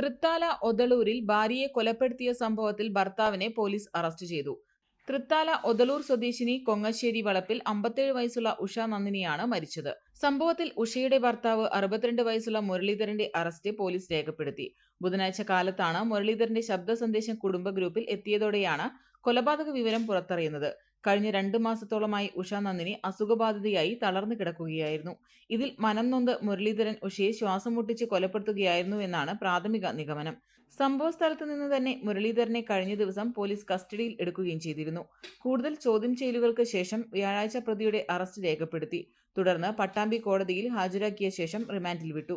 തൃത്താല ഒതളൂരിൽ ഭാര്യയെ കൊലപ്പെടുത്തിയ സംഭവത്തിൽ ഭർത്താവിനെ പോലീസ് അറസ്റ്റ് ചെയ്തു. തൃത്താല ഒതളൂർ സ്വദേശിനി കൊങ്ങശ്ശേരി വളപ്പിൽ അമ്പത്തേഴ് വയസ്സുള്ള ഉഷ നന്ദിനിയാണ് മരിച്ചത്. സംഭവത്തിൽ ഉഷയുടെ ഭർത്താവ് അറുപത്തിരണ്ട് വയസ്സുള്ള മുരളീധരന്റെ അറസ്റ്റ് പോലീസ് രേഖപ്പെടുത്തി. ബുധനാഴ്ച കാലത്താണ് മുരളീധരന്റെ ശബ്ദ സന്ദേശം കുടുംബ ഗ്രൂപ്പിൽ എത്തിയതോടെയാണ് കൊലപാതക വിവരം പുറത്തറിയുന്നത്. കഴിഞ്ഞ രണ്ട് മാസത്തോളമായി ഉഷ നന്ദിനി അസുഖബാധിതയായി തളർന്നു കിടക്കുകയായിരുന്നു. ഇതിൽ മനം നൊന്ത് മുരളീധരൻ ഉഷയെ ശ്വാസം മുട്ടിച്ച് കൊലപ്പെടുത്തുകയായിരുന്നു എന്നാണ് പ്രാഥമിക നിഗമനം. സംഭവ സ്ഥലത്ത് നിന്ന് തന്നെ മുരളീധരനെ കഴിഞ്ഞ ദിവസം പോലീസ് കസ്റ്റഡിയിൽ എടുക്കുകയും ചെയ്തിരുന്നു. കൂടുതൽ ചോദ്യം ചെയ്യലുകൾക്ക് ശേഷം വ്യാഴാഴ്ച പ്രതിയുടെ അറസ്റ്റ് രേഖപ്പെടുത്തി. തുടർന്ന് പട്ടാമ്പി കോടതിയിൽ ഹാജരാക്കിയ ശേഷം റിമാൻഡിൽ വിട്ടു.